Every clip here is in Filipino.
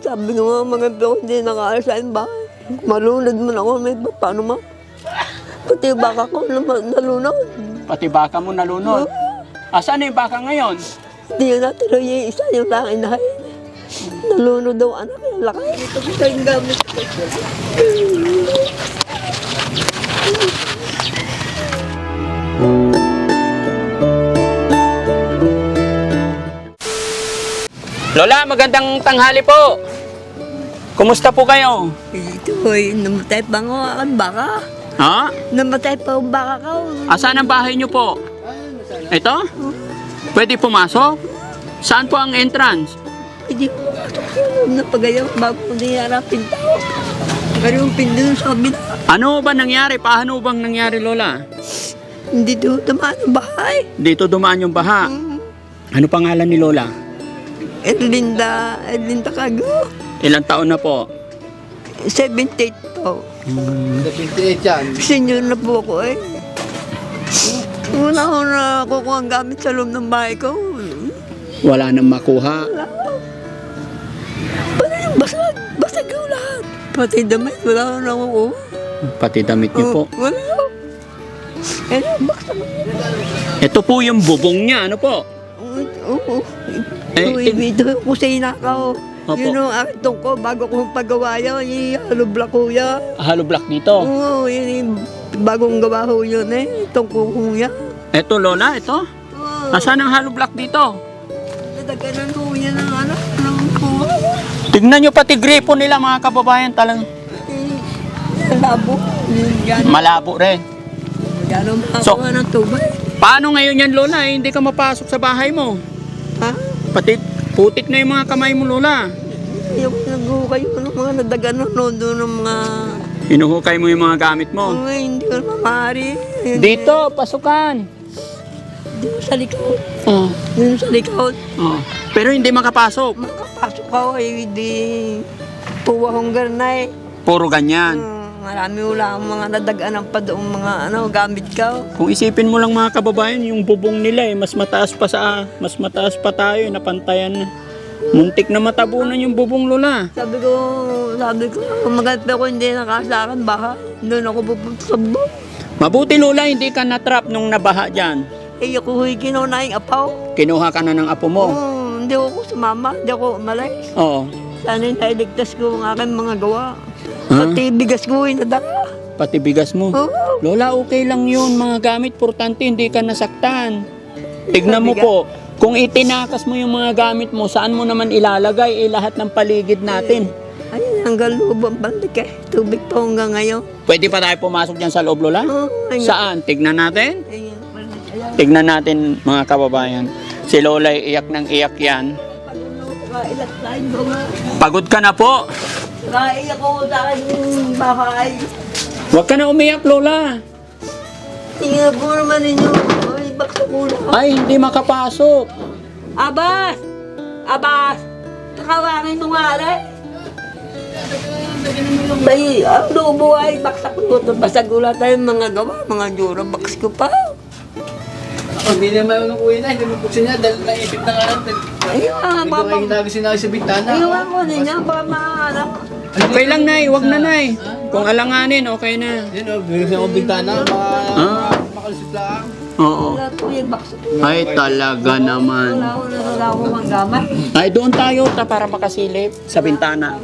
sabi ko nga mga ko hindi nakaalis sa aking bahay. Malunod man ako, may paano ma? Pati yung baka ko nam- nalunod. Pati baka mo nalunod. Asan na yung baka ngayon? Hindi yun natin yung isa yung lang inahay. Nalunod daw anak, yung laki. Ito ko sa yung gamit. Lola, magandang tanghali po. Kumusta po kayo? Ito ay namatay pa nga ang baka. Ha? Namatay pa ang baka ko. Asan ang bahay niyo po? Ito? Pwede pumasok? Saan po ang entrance? Hindi ko yun. Napagayaw bago ko niharapin tao. Pero yung pindon sa kabila. Ano ba nangyari? Paano bang nangyari, Lola? Hindi doon tamaan ang bahay. Dito dumaan yung baha. Mm. Ano pangalan ni Lola? Erlinda, Erlinda Kago. Ilang taon na po? 78 po. 78 yan. Senior na po ako eh. Una ko na kukuha ang gamit sa loob ng bahay ko. Wala nang makuha. Wala. Paano yung basag? Basag ko lahat. Pati damit, wala ko na kukuha. Pati damit niyo po. Oh, wala. Eh, bakit Ito po yung bubong niya. Ano po? Oo. Eh, Ito, tin- ito yung kusina ko. Opo. Yun ang aking tungko bago ko pagawa yan. Yung block ko yan. Halo block dito. Oo, yun yung bagong gawa ko yun eh. Tungko ko yan. Ito, Lola, ito. Oo. Asan ang halo block dito? Nadaganan ko yan ng ano. Ng kuha. Tignan nyo pati gripo nila mga kababayan talagang Ang labo. Yun yan. malabo rin. Gano'n So- ng tubig. Paano ngayon yan Lola? Eh, hindi ka mapasok sa bahay mo. Pati putik na yung mga kamay mo Lola. Yung naghuhukay ko ng mga nadaganan noon doon ng mga... Hinuhukay mo yung mga gamit mo. Mga hindi ko. Yun- Dito, pasukan. Dito sa likod. Oh. Dito sa likod. Oh. Pero hindi makapasok. Makapasok ako eh, di puwa kong garnay. Puro ganyan. Hmm, marami wala akong mga nadaganan pa doon mga ano, gamit ko. Kung isipin mo lang mga kababayan, yung bubong nila eh, mas mataas pa sa, mas mataas pa tayo, eh, napantayan na. Muntik na matabunan yung bubong Lola. Sabi ko, sabi ko, maganda ko hindi nakasakan baka doon ako pupunta sa bubong. Mabuti Lola, hindi ka na-trap nung nabaha dyan. Eh, ako huy kinuna yung apaw. Kinuha ka na ng apo mo. Hmm, hindi ako sumama, hindi ako umalis. Oo. Sana nailigtas ko ang aking mga gawa. Ha? Pati bigas ko nadala. Pati bigas mo. Oo. Lola, okay lang yun. Mga gamit, portante, hindi ka nasaktan. Tignan mo po, kung itinakas mo yung mga gamit mo, saan mo naman ilalagay eh, lahat ng paligid natin? Ayun, hanggang loob ang bandik eh. Tubig pa hanggang ngayon. Pwede pa tayo pumasok dyan sa loob, Lola? Oo, ayun. Saan? Tignan natin? Ayun. Tignan natin, mga kababayan. Si Lola iyak ng iyak yan. Kailat tayo mga. Pagod ka na po. Kaiyak ako sa aking bahay. Huwag ka na umiyak, Lola. Tingnan po naman ninyo. Ay, bakit ko? Ay, hindi makapasok. Abas! Abas! Nakawangin mo nga rin. Ay, ang lobo ay baksak ko. Basag ulat tayo mga gawa, mga jura, baks ko pa. Hindi naman kuya na, hindi mo buksin niya dahil naipit na nga natin. Ayun, ah, Hindi ko hinagi sinagi sa bintana. Iwan ko ninyo, baka mahanap. Okay lang, Nay. Huwag na, Nay. Kung alanganin, okay na. Yun o, binigyan ako bintana, mga Ah. makalusot lang. Oo. Wala po yung baksak. Ay, talaga naman. Wala ko na wala ko mang gamay. Ay, doon tayo ta para makasilip sa bintana.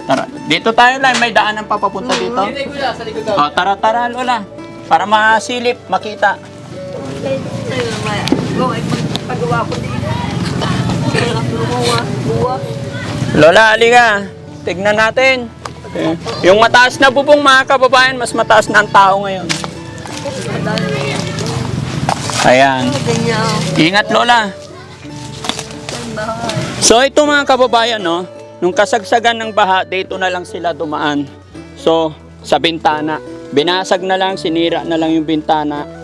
Tara. Dito tayo lang. May daanan pa papunta dito. Hindi kuya, sa likod daw. Oh, tara, tara, Lola. Para masilip, makita. Lola, halika. Tignan natin. Okay. Yung mataas na bubong, mga kababayan, mas mataas na ang tao ngayon. Ayan. Ingat, Lola. So ito mga kababayan, no, nung kasagsagan ng baha, dito na lang sila dumaan. So, sa bintana. Binasag na lang, sinira na lang yung bintana.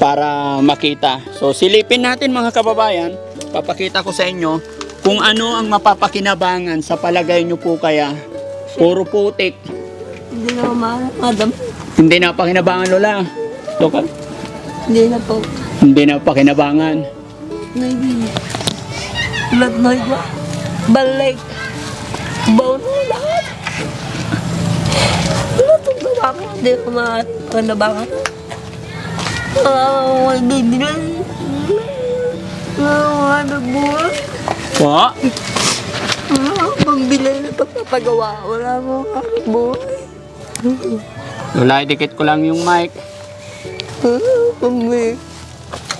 Para makita. So, silipin natin mga kababayan. Papakita ko sa inyo kung ano ang mapapakinabangan sa palagay nyo po kaya. Puro putik. Hindi na mahanap, madam. Hindi na pakinabangan, Lola. Loka. Hindi na po. Hindi na pakinabangan. Ulat na iba. Balik. Baon mo lahat. Ano itong gawa ko? Hindi ko makanabangan. Ah, uh, baby na. Ah, ano buwan? Po? Pambili na pagpapagawa. Wala mo buhay. Lola, idikit ko lang yung mic. Pambili.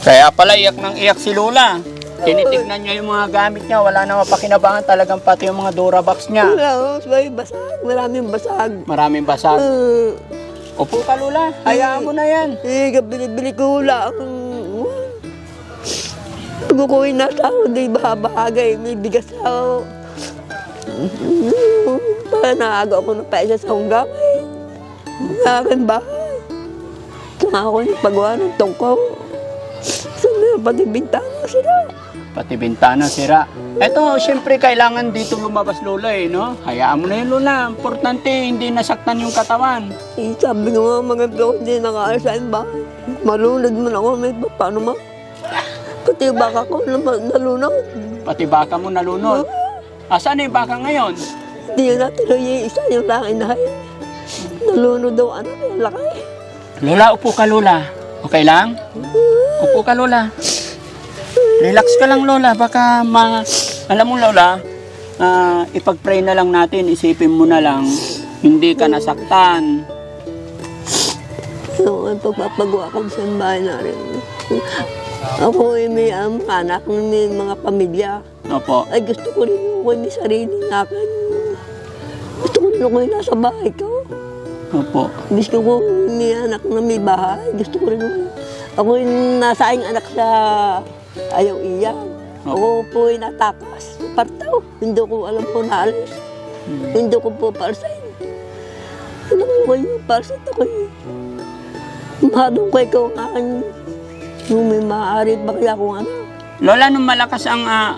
Kaya pala iyak ng iyak si Lola. Tinitignan niya yung mga gamit niya. Wala na mapakinabangan talagang pati yung mga Durabox niya. Wala ko. May basag. Maraming basag. Maraming basag. Ah, Upo ka Lola. Hayaan mo na yan. Eh, bili-bili ko lang. Kukuhin na tao, di ba bagay, may bigas ako. Para naaga ako ng paisa sa akong gamay. Sa akin bahay. Saka ako yung pagawa ng tungkaw. Sa meron pati bintana sila. Pati bintana sira. Eto, syempre kailangan dito lumabas Lola eh, no? Hayaan mo na yun Lola. Importante, hindi nasaktan yung katawan. Eh, sabi nga mga bro, hindi nakaalis sa bahay. Malunod man ako, may paano ma? Pati baka ko nalunod. Pati baka mo nalunod. Asan na yung baka ngayon? Hindi yun natuloy yung isa, yung lang inahay. Nalunod daw, ano, yung laki. Lola, upo ka Lola. Okay lang? Upo ka Lola. Relax ka lang Lola. Baka ma... Alam mo Lola, ah, ipag-pray na lang natin. Isipin mo na lang. Hindi ka nasaktan. So, ang pagpapagawa ko sa bahay na rin. Ako ay may um, anak, may mga pamilya. Opo. Ay gusto ko rin yung may sarili na akin. Gusto ko rin ako yung nasa bahay ko. Opo. Gusto ko may anak na may bahay. Gusto ko rin ako yung nasa aking anak sa ayaw iya. Ako po ay natakas. Partaw. Hindi ko alam po naalis. Hindi ko po parsain. Alam ko yung parsain ako eh. Mahadong ko ikaw ang aking yung may maaari pa kaya kung ano. Lola, nung malakas ang ah,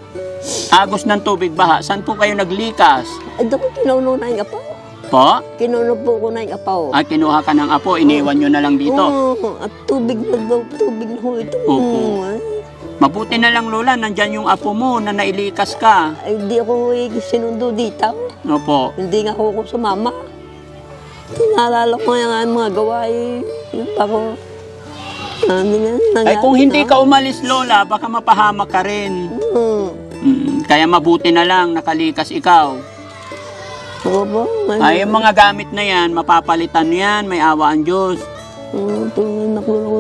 agos ng tubig baha, saan po kayo naglikas? Ay, doon ko kinuno na yung apaw. Po? Kinuno po ko na yung apaw. Ah, kinuha ka ng apo, iniwan nyo na lang dito. Oo, at tubig na daw, tubig na ho ito. Opo. Ay, Mabuti na lang Lola, nandyan yung apo mo na nailikas ka. Ay, di ako sinundo dito. Opo. Hindi nga ako ko sumama. Naalala ko nga yung mga gawain. Yung ako. Ano nga, Ay kung hindi ka umalis Lola, baka mapahamak ka rin. Hmm. Mm, kaya mabuti na lang, nakalikas ikaw. Ako po. Ay, yung mga gamit na yan, mapapalitan yan, may awa ang Diyos. Uh, tingin ako ako.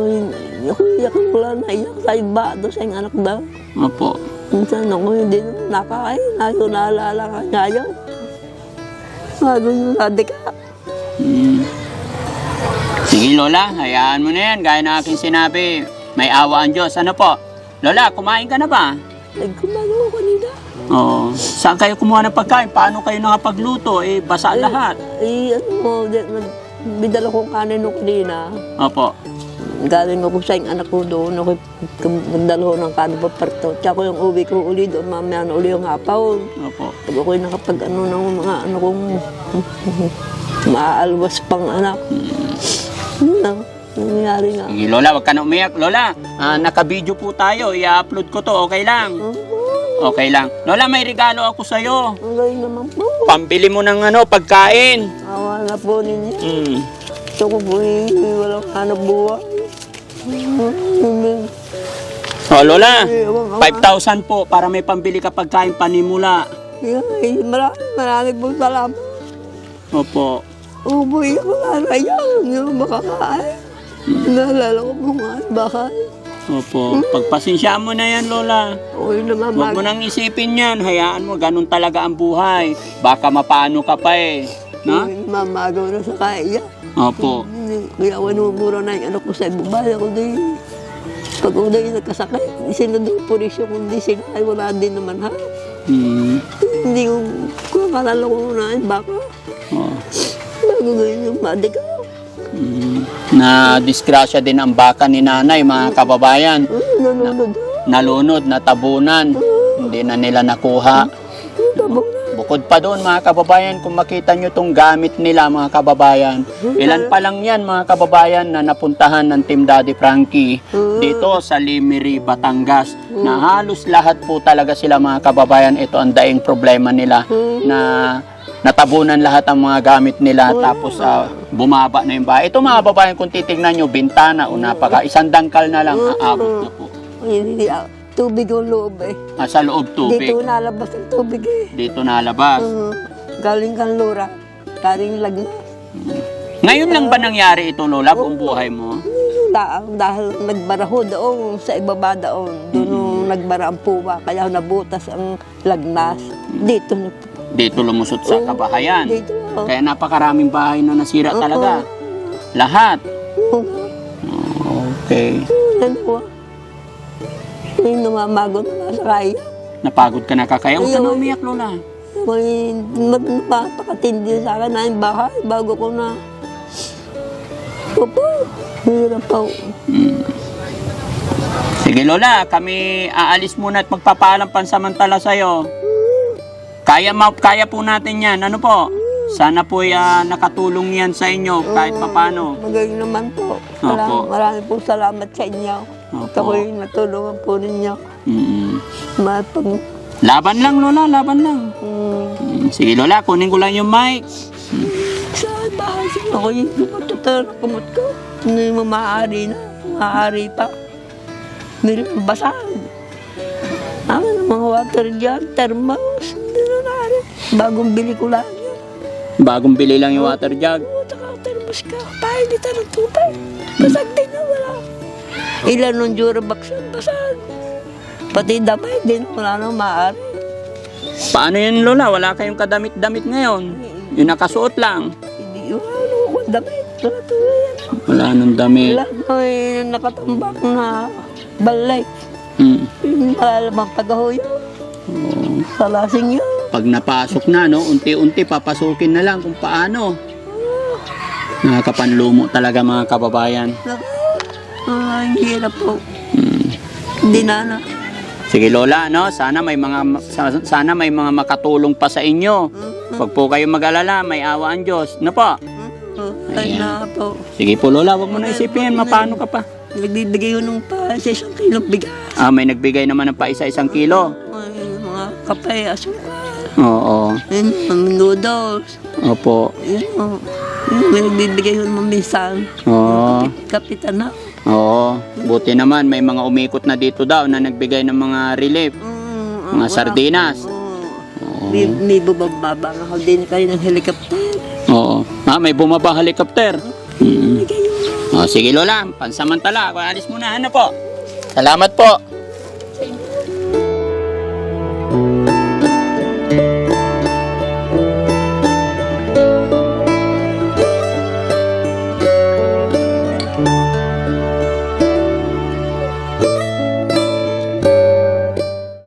Ako iyak ko lang naiyak sa iba. Doon sa yung anak daw. Opo. Minsan ako hindi naman nakain. Ayaw naalala ka niya ayaw. Ano yung sabi ka? Mm. Sige Lola, hayaan mo na yan. Gaya ng aking sinabi, may awa ang Diyos. Ano po? Lola, kumain ka na ba? Nagkumano ko kanina. Oo. Saan kayo kumuha ng pagkain? Paano kayo nakapagluto? Eh, basa lahat. Eh, ano mo, di- nag- bidala ko kanin no kanina. Opo. Galing ako sa anak ko doon. Ako nagdala ko ng kanin pa parto. Tsaka yung uwi ko uli doon, mamaya na uli yung hapaw. Opo. Pag ako'y nakapag ano ng mga ano kong maaalwas pang anak. Ano na, nangyari nga. Sige Lola, wag ka na umiyak. Lola, ah, naka-video po tayo. I-upload ko to. Okay lang. Okay lang. Lola, may regalo ako sa'yo. ang galing naman po. Pambili mo ng ano, pagkain. Awa na po ninyo. Mm. Gusto ko po eh, walang hanap buhay. O Lola, ko nga. 5,000 po para may pambili ka pagkain panimula. Ay, marami, marami po salamat. Opo. Umuwi ako na yan, yung makakain. Naalala ko po nga, baka. Opo. Pagpasensya mo na yan, Lola. Okay naman, Huwag mo nang isipin yan. Hayaan mo, ganun talaga ang buhay. Baka mapano ka pa eh. No? mamagaw na sa kaya. Opo. Kaya ako numuro na yung anak ko sa ibabay ako din. Pag ako din nagkasakit, sila daw pulisyo, kundi sila ay wala din naman ha. Hmm. Hindi ko, kung kalala ko na baka. Oh. Bago ganyan yung madigaw. Hmm. Na disgrasya din ang baka ni nanay, mga kababayan. Hmm, nanonood ha. Nalunod, natabunan. Hindi na nila nakuha. Hmm, na. Bukod pa doon mga kababayan, kung makita nyo itong gamit nila mga kababayan, ilan pa lang yan mga kababayan na napuntahan ng Team Daddy Frankie dito sa Limiri, Batangas. Na halos lahat po talaga sila mga kababayan, ito ang daing problema nila na natabunan lahat ang mga gamit nila tapos ah, bumaba na yung bahay. Ito mga babae, kung titignan nyo, bintana o napaka, isang dangkal na lang, aabot na po. Hindi, ah, tubig ang loob eh. Ah, sa loob tubig, Dito nalabas ang tubig eh. dito nalabas. Uh, galing kang lura. Galing lagna. Ngayon lang ba nangyari ito, Lola, buong buhay mo? Dahil nagbaraho doon sa ibaba doon. Doon nung nagbara ang puwa. Kaya nabutas ang lagnas. Dito na po. Dito lumusot sa kabahayan. Dito. Oh. Kaya napakaraming bahay na nasira talaga. Lahat. Okay. Ano po? May namamago na nasa kaya. Napagod ka na kakaya. Huwag ka na umiyak, Lola. May napakatindi sa akin na yung bahay bago ko na. Opo. Hirap po. Sige, Lola. Kami aalis muna at magpapaalam pansamantala sa'yo. Kaya, ma- kaya po natin yan. Ano po? Sana po ah, nakatulong yan sa inyo kahit papano. Magaling naman po. Opo. Salamat, marami po salamat sa inyo. Opo. Ako yung natulungan po ninyo. Mm. Mapag... Laban lang, Lola. Laban lang. Mm, Mm, Sige, Lola. Kunin ko lang yung mic. sa bahay siya. Ako yung kumatutar na kumot ko. Hindi mo maaari na. Maaari pa. Meron ang mga water jug, thermos. Hindi na naari. Bagong bili ko lang yan. Bagong bili lang yung water jug. Oo, taka thermos ka. Painitan ng tubig. Basag din na wala. Ilan nung Durabox basag. Pati damay din, wala nang maaari. Paano yun, Lola? Wala kayong kadamit-damit ngayon. Yung nakasuot lang. Hindi, wala nang akong damit. Wala tuloy. Wala nang damit. Wala may nakatambak na balay. Mm. Yung malalabang tagahuyo. Oo. Sa lasing yun. Pag napasok na, no, unti-unti papasukin na lang kung paano. Nakakapanlumo talaga mga kababayan. Naku, ah, ang hirap po. Mm. Hindi na na. Sige Lola, no, sana may mga sa- sana may mga makatulong pa sa inyo. Pag po kayo mag-alala, may awa ang Diyos. No po? Oh, ay na po. Sige po Lola, wag mo na isipin, mapano ka pa. Nagbibigay yun ng pa sa isang kilong bigas. Ah, may nagbigay naman ng pa isa-isang kilo. Ay, mga kape, asukal. Oo, Yun, mga noodles. opo. Yun, oh. Yun, nagbibigay yun ng minsan. Oo. Kapitan na. Oo, buti naman may mga umikot na dito daw na nagbigay ng mga relief, Mm, mga ah, sardinas. Oo. May, may bubaba nga ako din kayo ng helicopter. Oo. Ah, may bumaba helicopter. Mm. Oh, sige Lola, pansamantala, alis muna ano po. Salamat po.